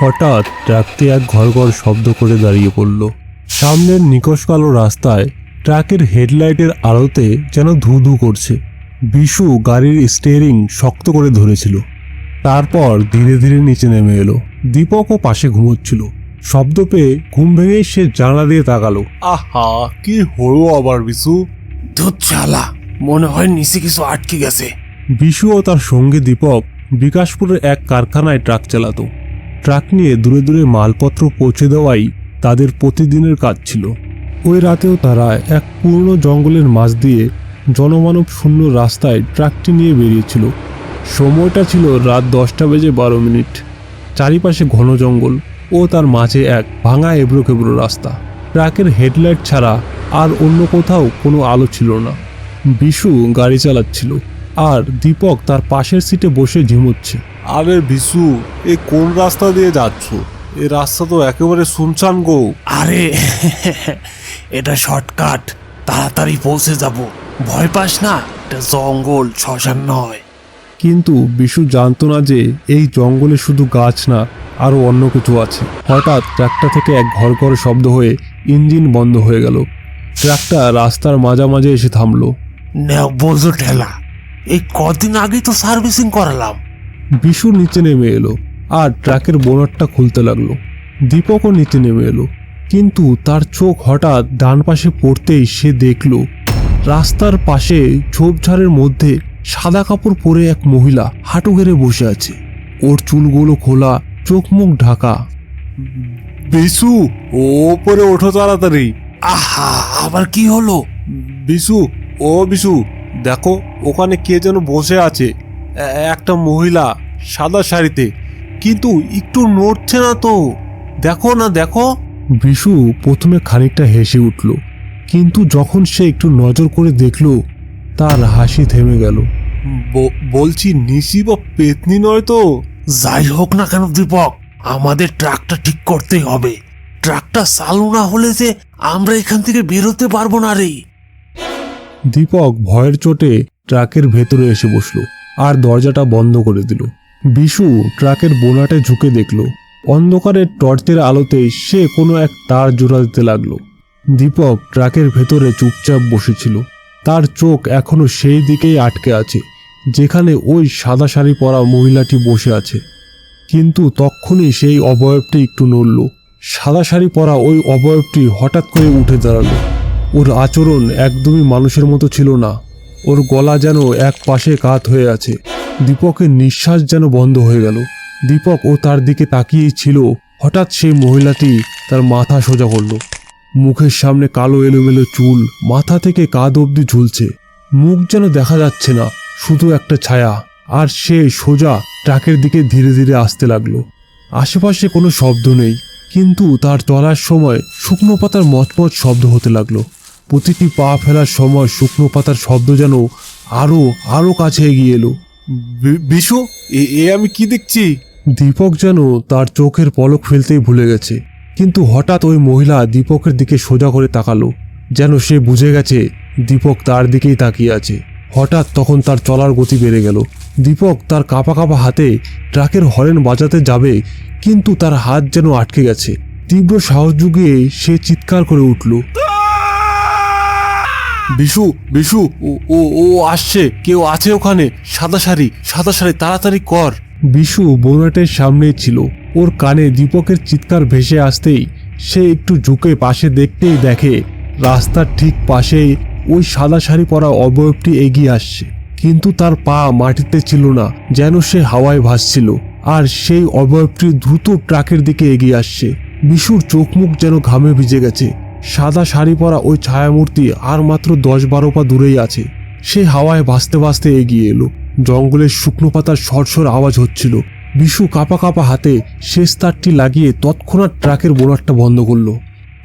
হঠাৎ ট্রাকটি এক ঘর ঘর শব্দ করে দাঁড়িয়ে পড়ল। সামনের নিকশ কালো রাস্তায় ট্রাকের হেডলাইটের আলোতে যেন ধু ধু করছে। বিশু গাড়ির স্টিয়ারিং শক্ত করে ধরেছিল। তারপর ধীরে ধীরে নিচে নেমে এলো। দীপকও পাশে ঘুমোচ্ছিল। শব্দ পেয়ে ঘুম ভেঙে সে জানলা দিয়ে তাকালো। আহা কি হলো আবার বিশু? ধুত চালা মনে হয় নিচে কিছু আটকে গেছে। বিশু ও তার সঙ্গী দীপক বিকাশপুরের এক কারখানায় ট্রাক চালাতো। ট্রাক নিয়ে দূরে দূরে মালপত্র পৌঁছে দেওয়াই তাদের প্রতিদিনের কাজ ছিল। ওই রাতেও তারা এক পুরনো জঙ্গলের মাঝ দিয়ে জনমানব শূন্য রাস্তায় ট্রাকটি নিয়ে বেরিয়েছিল। সময়টা ছিল রাত দশটা বেজে বারো মিনিট। চারিপাশে ঘন জঙ্গল ও তার মাঝে এক ভাঙা এবড়ো খেবড়ো রাস্তা। ট্রাকের হেডলাইট ছাড়া আর অন্য কোথাও কোনো আলো ছিল না। বিশু গাড়ি চালাচ্ছিল। আর দীপক তার পাশের সিটে বসে ঝিমুচ্ছে। আরে বিশু এ কোন রাস্তা দিয়ে যাচ্ছ? এ রাস্তা তো একেবারে শুনছান গো। আরে এটা শর্টকাট। তাড়াতাড়ি পৌঁছে যাব। ভয় পাস না এটা জঙ্গল শ্মশান নয়। কিন্তু বিশু জানতো না যে এই জঙ্গলে শুধু গাছ না আরও অন্য কিছু আছে। হঠাৎ ট্রাকটা থেকে এক ঘর ঘর শব্দ হয়ে ইঞ্জিন বন্ধ হয়ে গেল। ট্রাকটা রাস্তার মাঝামাঝি এসে থামলো। নেও বোঝো ঠেলা। এই কদিন আগেই তো সার্ভিসিং করালাম। বিশু নিচে নেমে এলো আর ট্রাকের বোনারটা খুলতে লাগল। দীপকও নিচে নেমে এলো। কিন্তু তার চোখ হঠাৎ ডান পাশে পড়তেই সে দেখল রাস্তার পাশে ঝোপঝাড়ের মধ্যে সাদা কাপড় পরে এক মহিলা হাঁটু গেড়ে বসে আছে। ওর চুলগুলো খোলা চোখ মুখ ঢাকা। বিশু ওপরে ওঠো তাড়াতাড়ি। আহা আবার কি হলো? বিশু ও বিশু দেখো ওখানে কে যেন বসে আছে। একটা মহিলা সাদা শাড়িতে। কিন্তু একটু নড়ছে না তো। দেখো না দেখো। বিশু প্রথমে খানিকটা হেসে উঠল কিন্তু যখন সে একটু নজর করে দেখল তার হাসি থেমে গেল। বলছি নিশি বা পেতনি নয় তো? যাই হোক না কেন দীপক আমাদের ট্রাকটা ঠিক করতেই হবে। ট্রাকটা চালু না হলে যে আমরা এখান থেকে বেরোতে পারব না রে। দীপক ভয়ের চোটে ট্রাকের ভেতরে এসে বসল আর দরজাটা বন্ধ করে দিল। বিশু ট্রাকের বোনাটে ঝুঁকে দেখল। অন্ধকারের টর্চের আলোতে সে কোনো এক তার জোড়া দিতে লাগল। দীপক ট্রাকের ভেতরে চুপচাপ বসেছিল। তার চোখ এখনও সেই দিকেই আটকে আছে, যেখানে ওই সাদা শাড়ি পরা মহিলাটি বসে আছে। কিন্তু তক্ষুনি সেই অবয়বটি একটু নড়ল। সাদা শাড়ি পরা ওই অবয়বটি হঠাৎ করে উঠে দাঁড়াল। ওর আচরণ একদমই মানুষের মতো ছিল না। ওর গলা যেন এক পাশে কাত হয়ে আছে। দীপকের নিঃশ্বাস যেন বন্ধ হয়ে গেল। দীপক ও তার দিকে তাকিয়েই ছিল। হঠাৎ সেই মহিলাটি তার মাথা সোজা করল। মুখের সামনে কালো এলোমেলো চুল, মাথা থেকে কাঁধ অবধি ঝুলছে। মুখ যেন দেখা যাচ্ছে না, শুধু একটা ছায়া। আর সে সোজা ট্রাকের দিকে ধীরে ধীরে আসতে লাগল। আশেপাশে কোনো শব্দ নেই, কিন্তু তার চলার সময় শুকনো পাতার মচমচ শব্দ হতে লাগল। প্রতিটি পা ফেলার সময় শুকনো পাতার শব্দ যেন আরও আরও কাছে এগিয়ে এলো। বিশু এ আমি কি দেখছি? দীপক যেন তার চোখের পলক ফেলতেই ভুলে গেছে। কিন্তু হঠাৎ ওই মহিলা দীপকের দিকে সোজা করে তাকালো যেন সে বুঝে গেছে দীপক তার দিকেই তাকিয়ে আছে। হঠাৎ তখন তার চলার গতি বেড়ে গেল। দীপক তার কাঁপা কাঁপা হাতে ট্রাকের হরেন বাজাতে যাবে কিন্তু তার হাত যেন আটকে গেছে। তীব্র সাহস যুগিয়ে সে চিৎকার করে উঠল। বিশু বিশু, ও ও ও আসছে। কেউ আছে ওখানে? সাদা শাড়ি সাদা শাড়ি তাড়াতাড়ি কর। বিশু বোনাটের সামনে ছিল। ওর কানে দীপকের চিৎকার ভেসে আসতেই সে একটু ঝুঁকে পাশে দেখতেই দেখে, রাস্তার ঠিক পাশেই ওই সাদা শাড়ি পরা অবয়বটি এগিয়ে আসছে। কিন্তু তার পা মাটিতে ছিল না, যেন সে হাওয়ায় ভাসছিল, আর সেই অবয়বটি দ্রুত ট্রাকের দিকে এগিয়ে আসছে। বিশুর চোখ মুখ যেন ঘামে ভিজে গেছে। সাদা শাড়ি পরা ওই ছায়ামূর্তি আর মাত্র দশ বারো পা দূরেই আছে। সে হাওয়ায় ভাসতে ভাসতে এগিয়ে এলো। জঙ্গলের শুকনো পাতার সরসর আওয়াজ হচ্ছিল। বিশু কাপা কাপা হাতে শেষ তারটি লাগিয়ে তৎক্ষণাৎ ট্রাকের বোনারটা বন্ধ করল।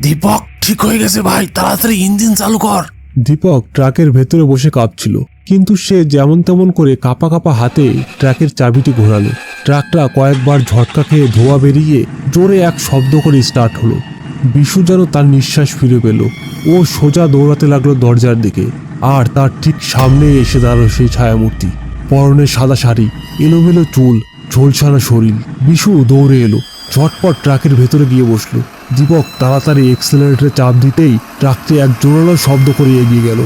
দীপক ঠিক হয়ে গেছে ভাই তাড়াতাড়ি ইঞ্জিন চালু কর। দীপক ট্রাকের ভেতরে বসে কাঁপছিল কিন্তু সে যেমন তেমন করে কাপা কাপা হাতে ট্রাকের চাবিটি ঘোরালো। ট্রাকটা কয়েকবার ঝটকা খেয়ে ধোয়া বেরিয়ে জোরে এক শব্দ করে স্টার্ট হলো। বিশু যেন তার নিঃশ্বাস ফিরে পেল। ও সোজা দৌড়াতে লাগল দরজার দিকে। আর তার ঠিক সামনে এসে দাঁড়াল সেই ছায়ামূর্তি। পরনে সাদা শাড়ি, এলোমেলো চুল ঝোলসানা শরীর। বিশু দৌড়ে এলো, ঝটপট ট্রাকের ভেতরে গিয়ে বসল। দীপক তাড়াতাড়ি এক্সেলারেটরে চাপ দিতেই ট্রাকটি এক জোরালো শব্দ করে এগিয়ে গেল।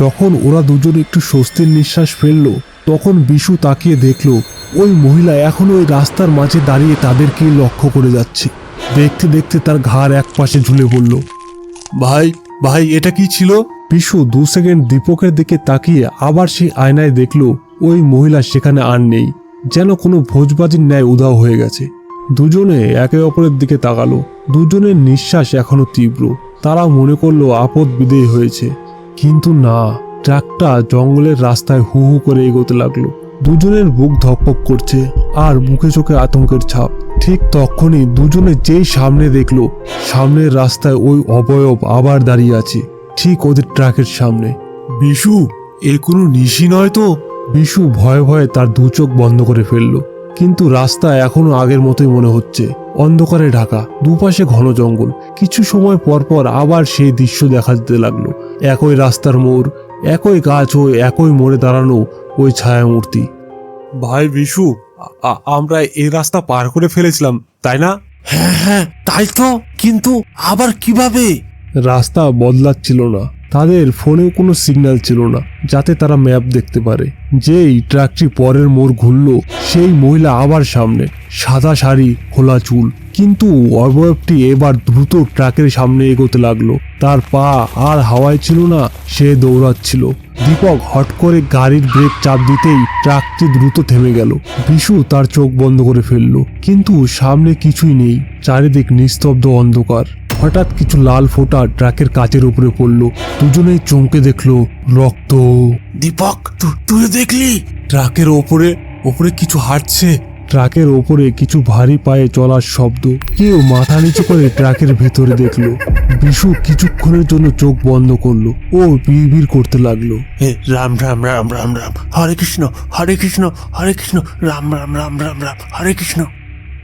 যখন ওরা দুজন একটু স্বস্তির নিঃশ্বাস ফেলল, তখন বিশু তাকিয়ে দেখল, ওই মহিলা এখনও ওই রাস্তার মাঝে দাঁড়িয়ে তাদেরকে লক্ষ্য করে যাচ্ছে। দেখতে দেখতে তার ঘাড় এক পাশে ঝুলে পড়ল। ভাই ভাই এটা কি ছিল? বিশু দু সেকেন্ড দীপকের দিকে তাকিয়ে আবার সেই আয়নায় দেখল ওই মহিলা সেখানে আর নেই যেন কোনো ভোজবাজির ন্যায় উধাও হয়ে গেছে। দুজনে একে অপরের দিকে তাকালো। দুজনের নিঃশ্বাস এখনও তীব্র। তারা মনে করল আপদ বিদেয় হয়েছে। কিন্তু না ট্রাকটা জঙ্গলের রাস্তায় হু হু করে এগোতে লাগল। দুজনের বুক ধকপক করছে আর মুখে চোখে আতঙ্কের ছাপ। ঠিক তখনই দুজনে যেই সামনে দেখল সামনের রাস্তায় ওই অবয়ব আবার দাঁড়িয়ে আছে ঠিক ওদের ট্রাকের সামনে। বিশু এ কোনো নিশি নয় তো? বিশু ভয়ে ভয়ে তার দু চোখ বন্ধ করে ফেলল। কিন্তু রাস্তা এখনও আগের মতোই মনে হচ্ছে অন্ধকারে ঢাকা দুপাশে ঘন জঙ্গল। কিছু সময় পর পর আবার সেই দৃশ্য দেখা যেতে লাগল। একই রাস্তার মোড় একই গাছ ও একই মোড়ে দাঁড়ানো ওই ছায়ামূর্তি। ভাই বিশু আমরা এই রাস্তা পার করে ফেলেছিলাম তাই না? হ্যাঁ হ্যাঁ তাই তো কিন্তু আবার কীভাবে? রাস্তা বদলাচ্ছিল না। তাদের ফোনেও কোনো সিগন্যাল ছিল না যাতে তারা ম্যাপ দেখতে পারে। যেই ট্রাকটি পরের মোড় ঘুরল সেই মহিলা আবার সামনে। সাদা শাড়ি খোলা চুল কিন্তু অবয়বটি এবার দ্রুত ট্রাকের সামনে এগোতে লাগল। তার পা আর হাওয়ায় ছিল না সে দৌড়াচ্ছিল। দীপক হট করে গাড়ির ব্রেক চাপ দিতেই ট্রাকটি দ্রুত থেমে গেল। বিশু তার চোখ বন্ধ করে ফেলল কিন্তু সামনে কিছুই নেই চারিদিক নিস্তব্ধ অন্ধকার। হঠাৎ কিছু লাল ফোঁটা ট্রাকের কাচের উপরে পড়ল দুজনেই চমকে দেখল রক্ত। দীপক তুই দেখলি? ট্রাকের ওপরে ওপরে কিছু হাঁটছে। ট্রাকের ওপরে কিছু ভারী পায়ে চলার শব্দ। কেউ মাথা নিচু করে ট্রাকের ভেতরে দেখল। বিশু কিছুক্ষণের জন্য চোখ বন্ধ করল ও বিড় করতে লাগল। হে রাম রাম রাম রাম রাম। হরে কৃষ্ণ হরে কৃষ্ণ হরে কৃষ্ণ। রাম রাম রাম রাম রাম হরে কৃষ্ণ।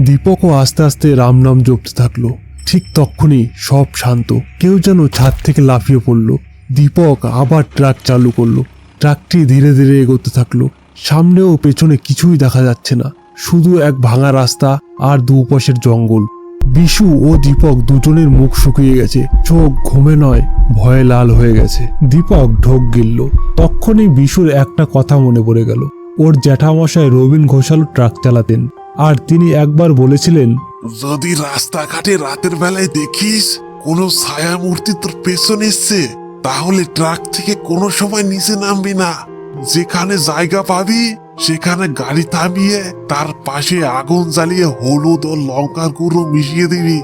দীপকও আস্তে আস্তে রাম নাম জপতে থাকল। ঠিক তখনই সব শান্ত। কেউ যেন ছাদ থেকে লাফিয়ে পড়ল। দীপক আবার ট্রাক চালু করল। ট্রাকটি ধীরে ধীরে এগোতে থাকল। সামনে ও পেছনে কিছুই দেখা যাচ্ছে না। শুধু এক ভাঙা রাস্তা আর দুপাশের জঙ্গল। বিশু ও দীপক দুজনের মুখ শুকিয়ে গেছে। চোখ ঘুমে নয়, ভয়ে লাল হয়ে গেছে। দীপক ঢোক গিলল। তখনই বিশুর একটা কথা মনে পড়ে গেল। ওর জ্যাঠামশায় রবীন ঘোষাল ট্রাক চালাতেন। আর তিনি একবার বলেছিলেন, যদি রাস্তাঘাটে রাতের বেলায় দেখিস, কোনো ছায়া মূর্তি তোর পেছনে এসছে, তাহলে ট্রাক থেকে কোনো সময় নিচে নামবি না। যেখানে জায়গা পাবি সেখানে গাড়ি থামিয়ে তার পাশে আগুন জ্বালিয়ে হলুদ ও লঙ্কার গুঁড়ো মিশিয়ে দিবি।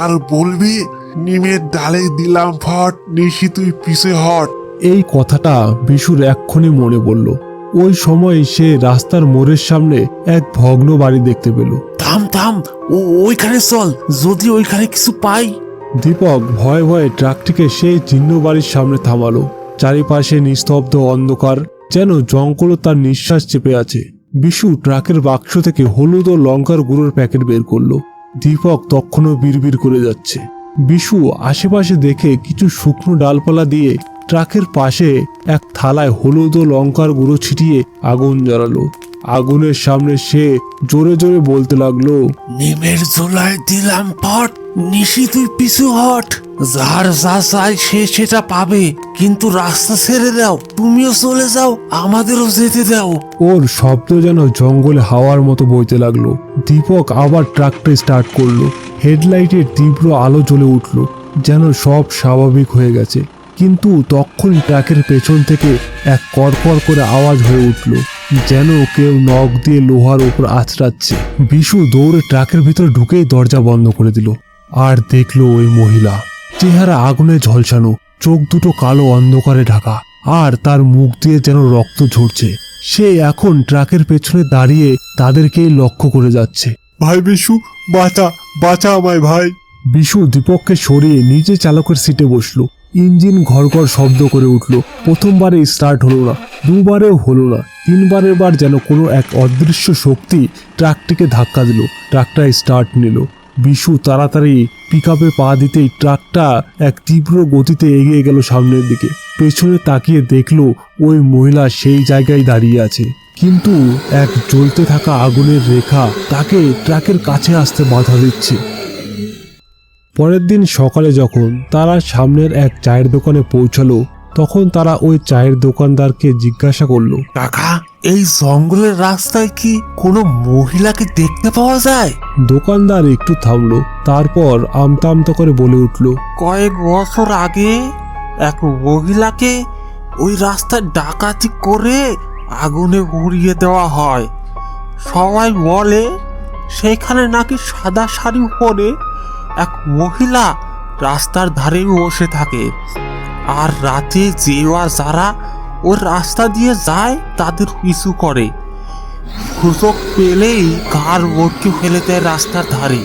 আর বলবি নিমের ডালে দিলাম ফট নিশি তুই পিছে হট। এই কথাটা বিশুর এক্ষুনি মনে পড়ল। ওই সময় সে রাস্তার মোড়ের সামনে এক ভগ্ন বাড়ি দেখতে পেল। থাম থাম ও ওইখানে চল যদি ওইখানে কিছু পাই। দীপক ভয়ে ভয়ে ট্রাকটিকে সেই চিহ্ন বাড়ির সামনে থামালো। চারিপাশে নিস্তব্ধ অন্ধকার যেন জঙ্গলও তার নিঃশ্বাস চেপে আছে। বিশু ট্রাকের বাক্স থেকে হলুদ ও লঙ্কার গুঁড়োর প্যাকেট বের করল। দীপক তখনও বিড়বিড় করে যাচ্ছে। বিশু আশেপাশে দেখে কিছু শুকনো ডালপালা দিয়ে ট্রাকের পাশে এক থালায় হলুদ ও লঙ্কার গুঁড়ো ছিটিয়ে আগুন জ্বালালো। আগুনের সামনে সে জোরে জোরে বলতে লাগল, নিমের ঝোলায় দিলাম ফট নিশি তুই পিছু হট। যার যা চাই সে সেটা পাবে। কিন্তু রাস্তা ছেড়ে দাও, তুমিও চলে যাও, আমাদেরও যেতে দাও। ওর শব্দ যেন জঙ্গলে হাওয়ার মতো বইতে লাগল। দীপক আবার ট্রাকটা স্টার্ট করল। হেডলাইটের তীব্র আলো জ্বলে উঠল, যেন সব স্বাভাবিক হয়ে গেছে। কিন্তু তখন ট্রাকের পেছন থেকে এক কড়কড় করে আওয়াজ হয়ে উঠল, যেন কেউ নখ দিয়ে লোহার ওপর আছড়াচ্ছে। বিশু দৌড়ে ট্রাকের ভিতরে ঢুকেই দরজা বন্ধ করে দিল। আর দেখল ওই মহিলা। চেহারা আগুনে ঝলসানো চোখ দুটো কালো অন্ধকারে ঢাকা আর তার মুখ দিয়ে যেন রক্ত ঝরছে। সে এখন ট্রাকের পেছনে দাঁড়িয়ে তাদেরকেই লক্ষ্য করে যাচ্ছে। ভাই বিশু বাঁচা বাঁচা আমায় ভাই। বিশু দীপককে সরিয়ে নিজে চালকের সিটে বসল। ইঞ্জিন ঘর ঘর শব্দ করে উঠল। প্রথমবারে স্টার্ট হলো না দুবারেও হলো না তিনবারের বার যেন কোনো এক অদৃশ্য শক্তি ট্রাকটিকে ধাক্কা দিল। ট্রাকটা স্টার্ট নিল। বিশু তাড়াতাড়ি পিক আপে পা দিতেই ট্রাকটা এক তীব্র গতিতে এগিয়ে গেল সামনের দিকে। পেছনে তাকিয়ে দেখল ওই মহিলা সেই জায়গায় দাঁড়িয়ে আছে। কিন্তু এক জ্বলতে থাকা আগুনের রেখা তাকে ট্রাকের কাছে আসতে বাধা দিচ্ছে। পরের দিন সকালে যখন তারা সামনের এক চায়ের দোকানে পৌঁছালো, তখন তারা ওই চায়ের দোকানদারকে জিজ্ঞাসা করল, কাকা এই জঙ্গলের রাস্তায় কি কোনো মহিলাকে দেখতে পাওয়া যায়? দোকানদার একটু থামলো তারপর আমতা আমতা করে বলে উঠল কয়েক বছর আগে এক মহিলাকে ওই রাস্তায় ডাকাতি করে আগুনে উড়িয়ে দেওয়া হয়। সবাই বলে সেখানে নাকি সাদা শাড়ি পরে এক মহিলা রাস্তার ধারে বসে থাকে। আর রাতে যেওয়া যারা ওর রাস্তা দিয়ে যায়, তাদের পিছু করে। সুযোগ পেলেই কার ভর্তি ফেলে দেয় রাস্তার ধারে।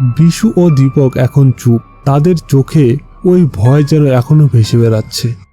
বিশু ও দীপক এখন চুপ। তাদের চোখে ওই ভয় যেন এখনও ভেসে বেড়াচ্ছে।